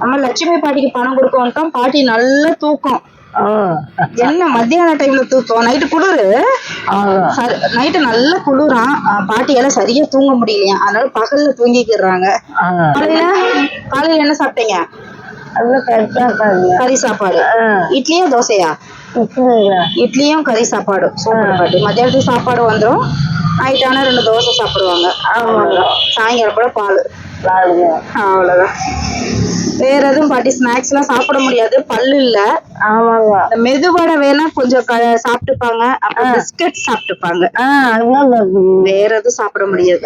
நம்ம லட்சுமி பாட்டிக்கு பணம் கொடுக்க வந்துட்டோம் பாட்டி நல்ல தூக்கம். என்ன மத்தியான டைம்ல தூக்கம்? நைட்டு குளிரு. நைட்டு நல்ல குளிரான் பாட்டியால சரியா தூங்க முடியலையா? அதனால பகல்ல தூங்கிக்கிறாங்க. காலையில காலையில என்ன சாப்பிட்டீங்க? கறி சாப்பாடு. இட்லியா தோசையா? இட்லியும் கறி சாப்பாடு சூப்பர் பாட்டி. மத்தியானத்துக்கு சாப்பாடு வந்துடும் நைட்டான ரெண்டு தோசை சாப்பிடுவாங்க. சாயங்காலம் கூட பால். பாருங்க அவ்வளவுதான். வேற எதுவும் பாட்டி ஸ்நாக்ஸ் எல்லாம் சாப்பிட முடியாது. பல்லு இல்ல. ஆமாங்க. மெதுவடை வேணா கொஞ்சம் சாப்பிட்டுப்பாங்க. அப்புறம் பிஸ்கட் சாப்பிட்டுப்பாங்க. வேற எதுவும் சாப்பிட முடியாது.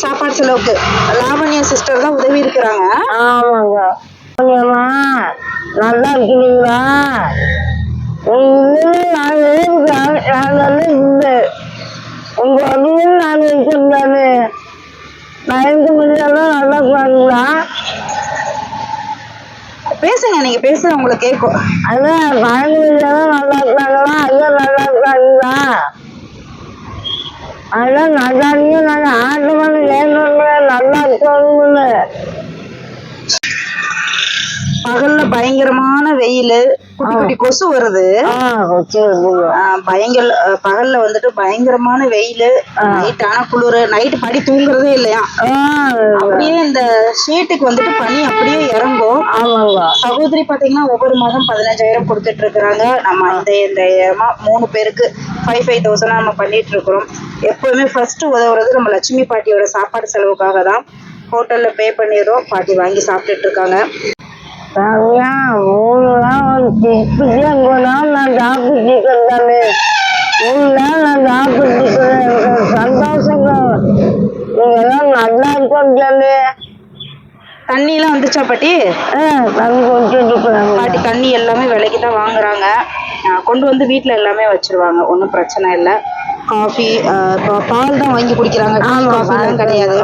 சாப்பிட செலவுக்கு. லாவண்யா சிஸ்டர் தான் உதவி இருக்கிறாங்க. ஆமாங்க. நல்லா இருக்கிறீங்களா நான் வந்து உங்க வகையில் நான் இருக்கிறேன் இருக்க முடியாதான் நல்லா பாருங்களா பேசுங்க நீங்க பேசுறது உங்களுக்கு கேட்கும் அதான் பயணிலாம் நல்லா இருக்காங்களா? ஐயா நல்லா இருக்காங்களா? அதான் நல்லா இருக்கு நான் ஆட்டமான வேணும்ல நல்லா இருக்கணும்ல பகல்ல பயங்கரமான வெயில். குட்டி குட்டி கொசு வருது. பயங்கர பகல்ல வந்துட்டு பயங்கரமான வெயில் நைட் ஆனா குளிர் நைட் படி தூங்குறதே இல்லையா? அப்படியே இந்த ஷீட்டுக்கு வந்துட்டு பனி அப்படியே இறங்கும். சகோதரி பாத்தீங்கன்னா ஒவ்வொரு மாதம் பதினஞ்சாயிரம் கொடுத்துட்டு இருக்கிறாங்க நம்ம இந்த இந்த மா- மூணு பேருக்கு ஃபைவ் ஃபைவ் தௌசண்ட் நம்ம பண்ணிட்டு இருக்கிறோம் எப்பவுமே ஃபர்ஸ்ட் உதவுறது நம்ம லட்சுமி பாட்டியோட சாப்பாடு செலவுக்காக தான். ஹோட்டல்ல பே பண்ணிடுறோம். பாட்டி வாங்கி சாப்பிட்டுட்டு இருக்காங்க மூணு நாள் இப்படி அங்கே நாள் நான் சாப்பிட்டுக்கிறேன் தானே மூணு நாள் நான் சாப்பிட்டுக்கிறேன் எனக்கு சந்தோஷங்க. நீங்கெல்லாம் நல்லா இருக்கும் தானே தண்ணி எல்லாம் வந்துச்சா பாட்டி? தண்ணி கொஞ்சம் பாட்டி தண்ணி எல்லாமே விலைக்கு தான் வாங்குறாங்க. கொண்டு வந்து வீட்ல எல்லாமே வச்சிருவாங்க. ஒன்றும் பிரச்சனை இல்லை. காஃபி பால் தான் வாங்கி குடிக்கிறாங்க. காஃபி கிடையாது.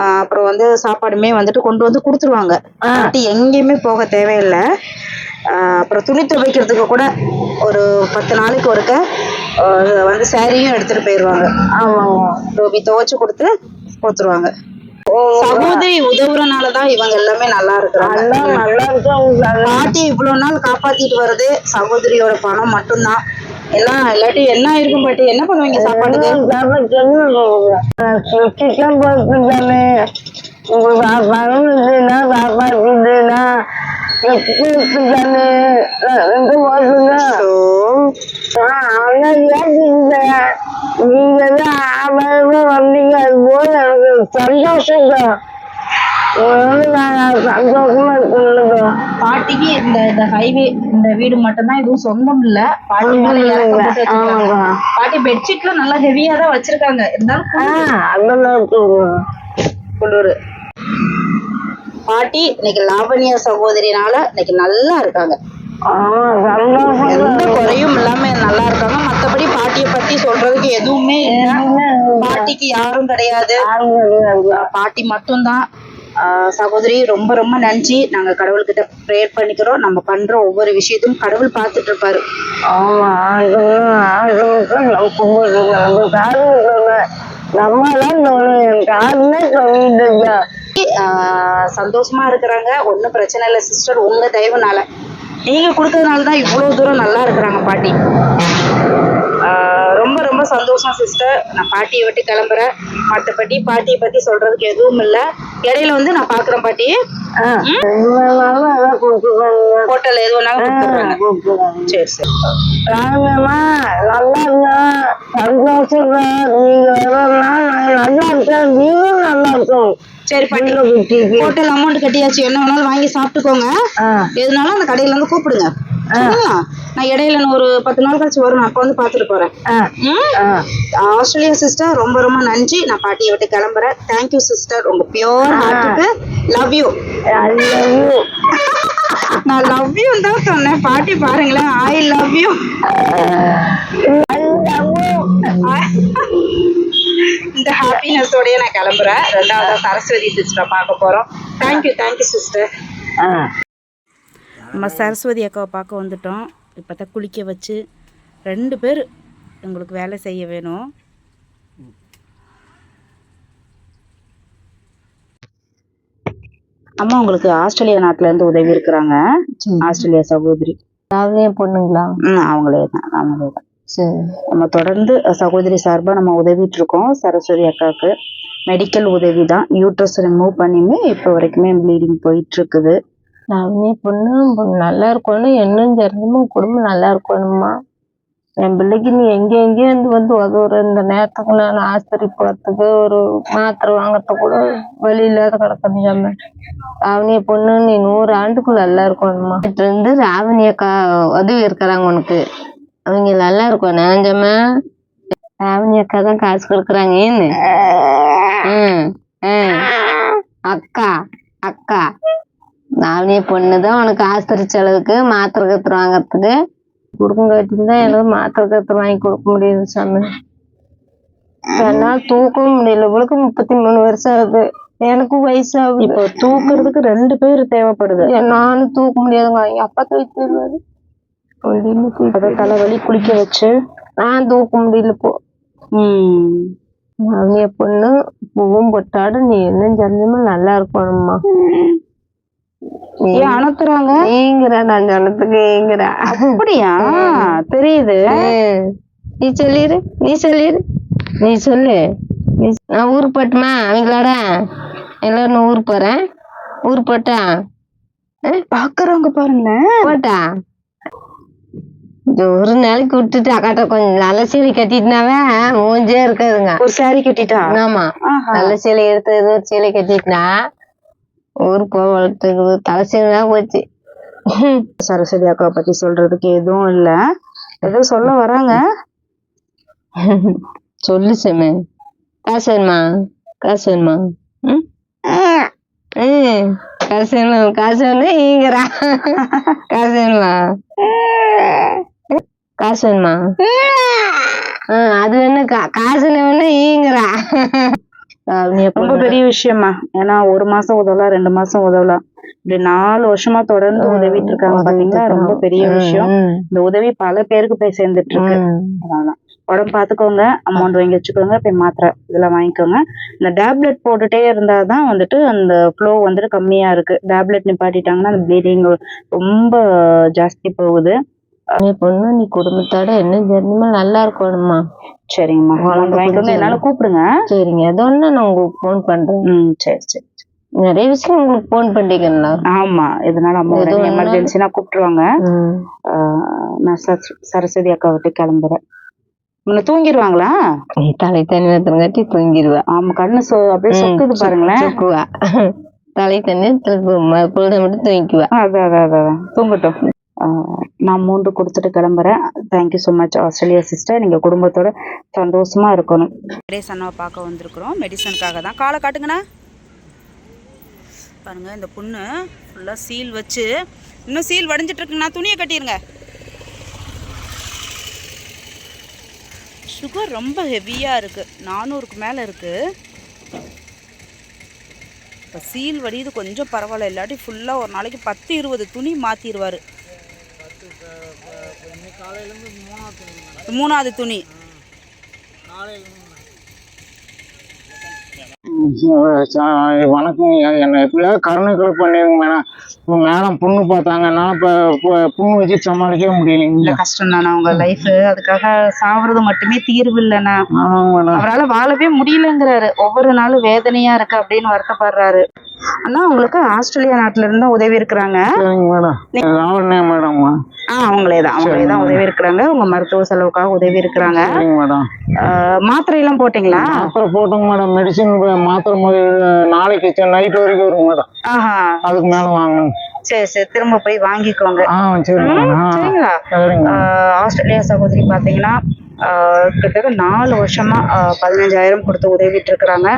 அப்புறம் வந்து சாப்பாடுமே வந்துட்டு கொண்டு வந்து கொடுத்துருவாங்க. எங்கேயுமே போக தேவையில்லை. அப்புறம் துணி துவைக்கிறதுக்கு கூட ஒரு பத்து நாளைக்கு ஒருக்க வந்து சாரியும் எடுத்துட்டு போயிடுவாங்க டோபி துவைச்சு கொடுத்து கொடுத்துருவாங்க. சகோதரி உதவுறனாலதான் இவங்க எல்லாமே நல்லா இருக்கிறாங்க. நல்லா பாட்டி இவ்வளவு நாள் காப்பாத்திட்டு வருது சகோதரியோட பணம் மட்டும்தான். எல்லாம் இல்லாட்டி என்ன இருக்கும் பாட்டி? என்ன பண்ணுவீங்க சாப்பாட்டுக்கு? சுற்றிதான் போட்டுதானே காப்பாற்றுதுன்னா எப்படி இருக்குதானே ரெண்டு போட்டுங்க நீங்க தான் ஆபரமா வந்தீங்க. அது போல எனக்கு உங்களுக்கு நான் சந்தோஷமா பாட்டிக்கு இந்த இந்த ஹைவே இந்த வீடு மட்டும்தான் இதுவும் சொந்தம் இல்ல பாட்டி மேல போட்டு பெட்ஷீட்ல நல்லா ஹெவியா தான் வச்சிருக்காங்க. இருந்தாலும் குளிர். பாட்டி இன்னைக்கு லாவண்யா சகோதரினால இன்னைக்கு நல்லா இருக்காங்க. எந்த குறையும் இல்லாம நல்லா இருக்காங்க. மத்தபடி பாட்டியை பத்தி சொல்றதுக்கு எதுவுமே பாட்டிக்கு யாரும் கிடையாது. பாட்டி மட்டும்தான். சகோதரி ரொம்ப ரொம்ப நன்றி. நாங்க கடவுள்கிட்ட ப்ரேயர் பண்ணிக்கிறோம். நம்ம பண்ற ஒவ்வொரு விஷயத்தையும் கடவுள் பார்த்துட்டு இருப்பாரு. சந்தோஷமா இருக்கிறாங்க. ஒன்றும் பிரச்சனை இல்லை சிஸ்டர் உங்க தயவுனால. நீங்க கொடுத்ததுனால தான் இவ்வளவு தூரம் நல்லா இருக்கிறாங்க பாட்டி. ரொம்ப ரொம்ப சந்தோஷம் சிஸ்டர் நான் பாட்டியை விட்டு கிளம்புறேன். மற்றபடி பாட்டியை பத்தி சொல்றதுக்கு எதுவும் இல்லை. இடையில வந்து நான் பாக்குறேன் பாட்டி. ஹோட்டல்ல எது வேணாலும் சரி சரி. சரி பாட்டி. ஹோட்டல் அமௌண்ட் கட்டியாச்சு. என்ன வேணாலும் வாங்கி சாப்பிட்டுக்கோங்க. எதுனாலும் அந்த கடையில இருந்து கூப்பிடுங்க. நான் இடையில நான் ஒரு பத்து நாள் கழிச்சு வரும் அப்போ வந்து பார்த்துட்டு போறேன். ஆஸ்திரேலியா சிஸ்டர் ரொம்ப ரொம்ப நன்றி. நான் பாட்டியை விட்டு கிளம்புறேன். தேங்க்யூ சிஸ்டர் உங்க pure ஹார்ட்டுக்கு love you I love you. நான் லவ் யூ தான் சொன்னேன். பாட்டி பாருங்களேன். I love you I love you. இந்த ஹாப்பினஸோடய நான் கிளம்புறேன். ரெண்டாவது சரஸ்வதி சிஸ்டரை பார்க்க போறோம். Thank you thank you sister ஆ. நம்ம சரஸ்வதி அக்காவை பார்க்க வந்துட்டோம். இப்போ தான் குளிக்க வச்சு ரெண்டு பேர் உங்களுக்கு வேலை செய்ய வேணும். அம்மா உங்களுக்கு ஆஸ்திரேலியா நாட்டுல இருந்து உதவி இருக்கிறாங்க. ஆஸ்திரேலியா சகோதரி. அவனே பொண்ணுங்களா? ம் அவங்களே தான் அவங்களே தான். சரி. நம்ம தொடர்ந்து சகோதரி சார்பா நம்ம உதவிட்டு இருக்கோம். சரஸ்வதி அக்காவுக்கு மெடிக்கல் உதவி தான் யூட்ரஸ் ரிமூவ் பண்ணியுமே இப்போ வரைக்குமே ப்ளீடிங் போயிட்டு இருக்குது. நான் பொண்ணு பொண்ணு நல்லா இருக்கணும் என்னன்னு தெரிஞ்சுமா? குடும்பம் நல்லா இருக்கணுமா என் பிள்ளைக்கு நீ எங்க எங்கேயோ இருந்து வந்து உதவுற? இந்த நேரத்துக்கு நான் ஆஸ்பத்திரி போகிறதுக்கு ஒரு மாத்திரை வாங்கறதுக்கு கூட வழி இல்லாத கிடக்கணும் ராவணிய பொண்ணு நீ நூறு ஆண்டுக்குள்ள நல்லா இருக்கணுமா இது வந்து ராவணி அக்கா உதவி இருக்கிறாங்க உனக்கு. அவங்க நல்லா இருக்கும் நினைஞ்சம்மா ராவணி அக்கா தான் காசு கொடுக்குறாங்க ஏன்னு? ம், ம். அக்கா அக்கா. நாவணிய பொண்ணு தான் உனக்கு ஆஸ்பத்திரி செலவுக்கு மாத்திரை கத்துரு வாங்கறதுக்கு. கொடுக்கங்காட்டி தான் எனக்கு மாத்திரை கத்துரு வாங்கி கொடுக்க முடியுது சாமி என்னால் தூக்கவும் முடியல. இவளுக்கு முப்பத்தி மூணு வருஷம் ஆகுது. எனக்கும் வயசாகுது. இப்போ தூக்குறதுக்கு ரெண்டு பேர் தேவைப்படுது. நானும் தூக்க முடியாதுங்க. எங்க அப்பா தூக்கி போயிடுவாரு. தூக்கி அதான் தலைவலி குளிக்க வச்சு. நான் தூக்க முடியல இப்போ. ம். நாவணிய பொண்ணு பூவும் பொட்டாடு நீ என்ன ஜனமா நல்லா இருக்கணும்மா. ஏன் அனுப்புறாங்க? ஏங்குறா நான் சொன்னதுக்கு ஏங்குறா. அப்படியா? தெரியுது. நீ சொல்லிரு நீ சொல்லிரு. நீ சொல்லு. நான் ஊருக்கு போட்டுமா அவங்களோட? எல்லாரும் நான் ஊருக்கு போறேன். ஊருக்கு போட்டா? பாக்குறவங்க பாருங்களேன். போட்டா? ஒரு நாளைக்கு விட்டுட்டு அக்காட்ட கொஞ்சம் நல்ல சீலை கட்டிட்டுனாவே மூஞ்சே இருக்காதுங்க. ஒரு saree கட்டிட்டா? ஆமா. நல்ல சீலை எடுத்து ஏதோ ஒரு சீலை கட்டிட்டுனா ஊருக்கு போக வளர்த்துக்குது தலை சீலை போச்சு. சரஸ்வதி அக்கா பத்தி சொல்றதுக்கு எதுவும் இல்ல. ஏதோ சொல்ல வராங்க. சொல்லு செம்மு. காசு வேணுமா காசு வேணுமா ம்? காசு வேணும் காசு வேணும் ஈங்கிறா காசு வேணுமா காசு வேணுமா அது வேணும் காசு வேணும் ஈங்கிறா ரொம்ப பெரிய விஷயமா ஏன்னா ஒரு மாசம் உதவலாம் ரெண்டு மாசம் உதவலாம் இப்படி நாலு வருஷமா தொடர்ந்து உதவிட்டு இருக்காங்க. பாத்தீங்களா ரொம்ப பெரிய விஷயம். இந்த உதவி பல பேருக்கு போய் சேர்ந்துட்டு இருக்கு ம். அதான். உடம்பு பாத்துக்கோங்க அமௌண்ட் வாங்கி வச்சுக்கோங்க போய் மாத்திரை இதெல்லாம் வாங்கிக்கோங்க. இந்த டேப்லெட் போட்டுட்டே இருந்தாதான் வந்துட்டு அந்த ஃப்ளோ வந்துட்டு கம்மியா இருக்கு. டேப்லெட் நிப்பாட்டிட்டாங்கன்னா அந்த ப்ளீடிங் ரொம்ப ஜாஸ்தி போகுது. நீ பொண்ணு நீ குடும்பத்தோட என்ன தெரியுமா நல்லா இருக்கணுமா சரிங்கம்மா. வாங்கிக்கோங்க என்னால கூப்பிடுங்க. சரிங்க. ஏதோ ஒண்ணு நான் உங்களுக்கு ஃபோன் பண்றேன். ம் சரி சரி நிறைய விஷயம் உங்களுக்கு ஃபோன் பண்ணிட்டீங்களா ஆமா. இதனால அம்மா ஏதோ. எமர்ஜென்சினா கூப்பிட்டுருவாங்க. ஆஹ் நான் சரஸ்- சரஸ்வதி அக்கா விட்டு கிளம்புறேன். முன்ன தூங்கிடுவாங்களா தலை தண்ணி ஊத்துறங்காட்டி தூங்கிடுவா ஆமா கண்ணு சொ அப்படியே சொக்குது பாருங்களேன். தலை தண்ணி பொழுத மட்டும் தூங்கிக்குவா. அதான் அதான் அதான், தூங்கட்டும். நான் மூன்று கொடுத்துட்டு கிளம்புறேன். Thank you so much Australia sister நீங்க குடும்பத்தோட சந்தோஷமா இருக்கணும். அண்ணாவை பார்க்க வந்திருக்கிறோம். மெடிசனுக்காக தான். காலை காட்டுங்கண்ணா. பாருங்க இந்த புண்ணு ஃபுல்லாக சீல் வச்சு இன்னும் சீல் வடிஞ்சிட்டுருக்குண்ணா துணியை கட்டிருங்க. சுகர் ரொம்ப ஹெவியாக இருக்குது நானூறுக்கு மேலே இருக்குது இப்போ சீல் வடியுது கொஞ்சம் பரவாயில்ல. இல்லாட்டி ஃபுல்லாக ஒரு நாளைக்கு பத்து இருபது துணி மாற்றிடுவார் மூணாவது துணி வணக்கம். என்னை எப்படியாவது கருணைக்குள்ள பண்ணிருங்க மேடம். இப்போ மேடம் புண்ணு பார்த்தாங்க. என்னால் இப்போ புண்ணு வச்சு சமாளிக்கவே முடியலைங்க கஷ்டம் தானே உங்க லைஃப் அதுக்காக சாவறது மட்டுமே தீர்வு இல்லைண்ணா. அவரால வாழவே முடியலங்கிறாரு. ஒவ்வொரு நாளும் வேதனையா இருக்கு அப்படின்னு வருத்தப்படுறாரு. அண்ணா உங்களுக்கு ஆஸ்திரேலியா நாட்டுல இருந்து உதவி இருக்கிறாங்க. மேடம். ஆ அவங்களே தான் அவங்களே தான் உதவி இருக்கிறாங்க. உங்க மருத்துவ செலவுக்காக உதவி இருக்கிறாங்க. மேடம். மாத்திரை எல்லாம் போட்டீங்களா? மாத்திரை போட்டோங்க மேடம். மெடிசின் மாத்திரை நாளைக்கு நைட் வரைக்கும் வரும் மேடம். அதுக்கு மேலே வாங்கணும். சரி சரி திரும்ப போய் வாங்கிக்கோங்க. சரிங்களா? ஆஸ்திரேலியா சகோதரி பாத்தீங்கன்னா கிட்டத்தட்ட நாலு வருஷமா பதினஞ்சாயிரம் கொடுத்து உதவிட்டு இருக்கிறாங்க.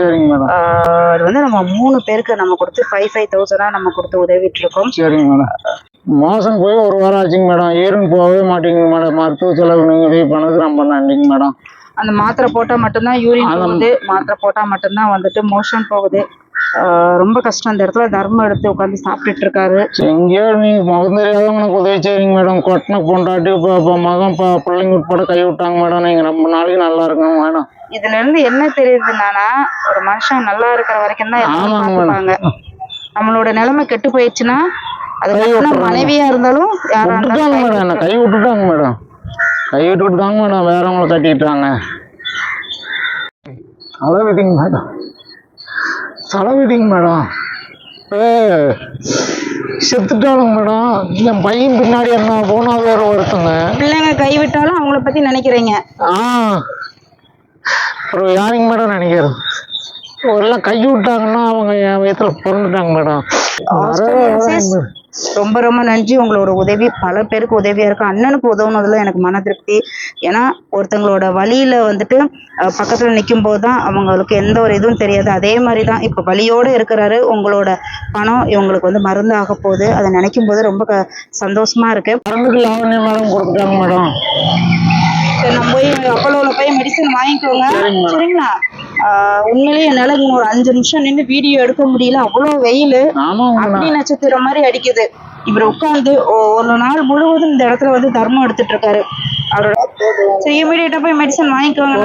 அது வந்து நம்ம மூணு பேருக்கு நம்ம கொடுத்து ஃபைவ் ஃபைவ் தௌசண்டா நம்ம கொடுத்து உதவிட்டு இருக்கோம். சரிங்க மேடம். மோசம் போய் ஒரு வாரம் ஆச்சுங்க மேடம். ஏறுன்னு போகவே மாட்டேங்குது மேடம். மருத்துவ செலவு நீங்கள் உதவி பண்ணதுக்கு ரொம்ப நன்றிங்க மேடம். அந்த மாத்திரை போட்டா மட்டும்தான் யூரின் போகுது. மாத்திரை போட்டா மட்டும்தான் வந்துட்டு மோஷன் போகுது. ரொம்ப கஷ்டம் இந்த இடத்துல. தர்மம் எடுத்து உட்காந்து சாப்பிட்டுட்டு இருக்காரு எங்கேயோ நீங்க முகம் தெரியாதவங்களுக்கு உதவி செய்றீங்க மேடம். கொட்டின பொண்டாட்டி மகன் பிள்ளைங்க உட்பட கை விட்டாங்க மேடம். நீங்கள் ரொம்ப நாளைக்கு நல்லா இருக்கணும் மேடம். இதுல இருந்து என்ன தெரியுதுன்னா ஒரு மனுஷன் நல்லா இருக்கிற வரைக்கும் தான் நம்மளோட நிலைமை கெட்டு போயிடுச்சுன்னா அது மனைவியா இருந்தாலும் யாரா இருந்தாலும் கை விட்டுட்டாங்க மேடம். கை விட்டுட்டு தாங்க மேடம் வேறவங்களை கட்டிட்டாங்க. தலைவிதிங்க மேடம். தலைவிதிங்க மேடம். ஏ செத்துட்டானுங்க மேடம். என் பையன் பின்னாடி என்ன போனா வேற ஒருத்தங்க. பிள்ளைங்க கைவிட்டாலும் அவங்கள பத்தி நினைக்கிறீங்க. ஆ. அப்புறம் யாருங்க மேடம் நினைக்கிறது? ஒரு எல்லாம் கை விட்டாங்கன்னா அவங்க என் வயத்துல பிறந்துட்டாங்க மேடம். ரொம்ப ரொம்ப நன்றி. உங்களோட உதவி பல பேருக்கு உதவியா இருக்கு. அண்ணனுக்கு உதவுனதுல எனக்கு மன திருப்தி. ஏன்னா ஒருத்தங்களோட வழியில வந்துட்டு பக்கத்துல நிற்கும் போது தான் அவங்களுக்கு எந்த ஒரு இதுவும் தெரியாது. அதே மாதிரி தான் இப்போ வலியோட இருக்கிறாரு. உங்களோட பணம் இவங்களுக்கு வந்து மருந்து ஆக போகுது. அதை நினைக்கும் போது ரொம்ப க- சந்தோஷமா இருக்கு. மருந்துக்கு லாவண்ய மேடம் கொடுத்துட்டாங்க மேடம். சரி நம்ம போய் அப்போலோவில் போய் மெடிசன் வாங்கிக்கோங்க. சரிங்களா? உண்மையிலேயே என்னால ஒரு அஞ்சு நிமிஷம் நின்று வீடியோ எடுக்க முடியல. அவ்வளோ வெயில். அக்னி நட்சத்திரம் மாதிரி அடிக்குது. இவர் உட்காந்து ஒரு நாள் முழுவதும் இந்த இடத்துல வந்து தர்மம் எடுத்துட்டு இருக்காரு. அவரோட சரி இமீடியட்டா போய் மெடிசன் வாங்கிக்கோங்க.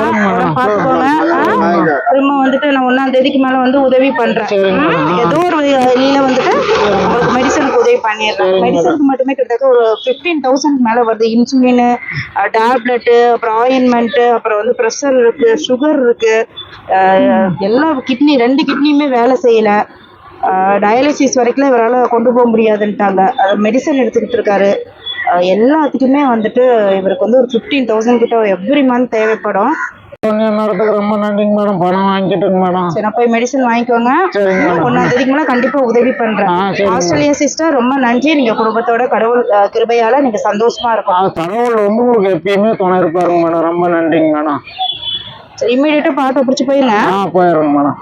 ஆ? திரும்ப வந்துட்டு நான் ஒன்னாம் தேதிக்கு மேல வந்து உதவி பண்றேன்? ஏதோ ஒரு வழியில வந்துட்டு உங்களுக்கு மெடிசனுக்கு உதவி பண்ணிடுறேன். மெடிசனுக்கு மட்டுமே கிட்டத்தட்ட ஒரு ஃபிஃப்டீன் தௌசண்ட் மேல வருது. இன்சுலின் டேப்லெட்டு அப்புறம் ஆயின்மெண்ட் அப்புறம் வந்து ப்ரெஷர் இருக்கு சுகர் இருக்கு. எல்லா கிட்னி ரெண்டு கிட்னியுமே வேலை செய்யல. டயாலிசிஸ் வரைக்கும் இவரால் கொண்டு போக முடியாதுன்ட்டாங்க. மெடிசன் எடுத்துக்கிட்டு இருக்காரு. எல்லாத்துக்குமே வந்துட்டு இவருக்கு வந்து ஒரு ஃபிஃப்டீன் தௌசண்ட் கிட்ட எவ்ரி மந்த் தேவைப்படும். ரொம்ப நன்றிங்க மேடம் பணம் வாங்கிட்டுங்க மேடம் சரி நான் போய் மெடிசன் வாங்கிக்கோங்க. ஒன்னாம் தேதிக்கு மேலே கண்டிப்பா உதவி பண்றேன். ஆஸ்திரேலியா சிஸ்டர் ரொம்ப நன்றி. நீங்க குடும்பத்தோட கடவுள் கிருபையால நீங்க சந்தோஷமா இருக்கும். கடவுள் வந்து உங்களுக்கு எப்பயுமே துணை இருப்பாருங்க மேடம் ரொம்ப நன்றிங்க மேடம் சரி இமீடியட்டா பாட்டை பிடிச்சி போயிருங்க. ஆ போயிடுறேங்க மேடம்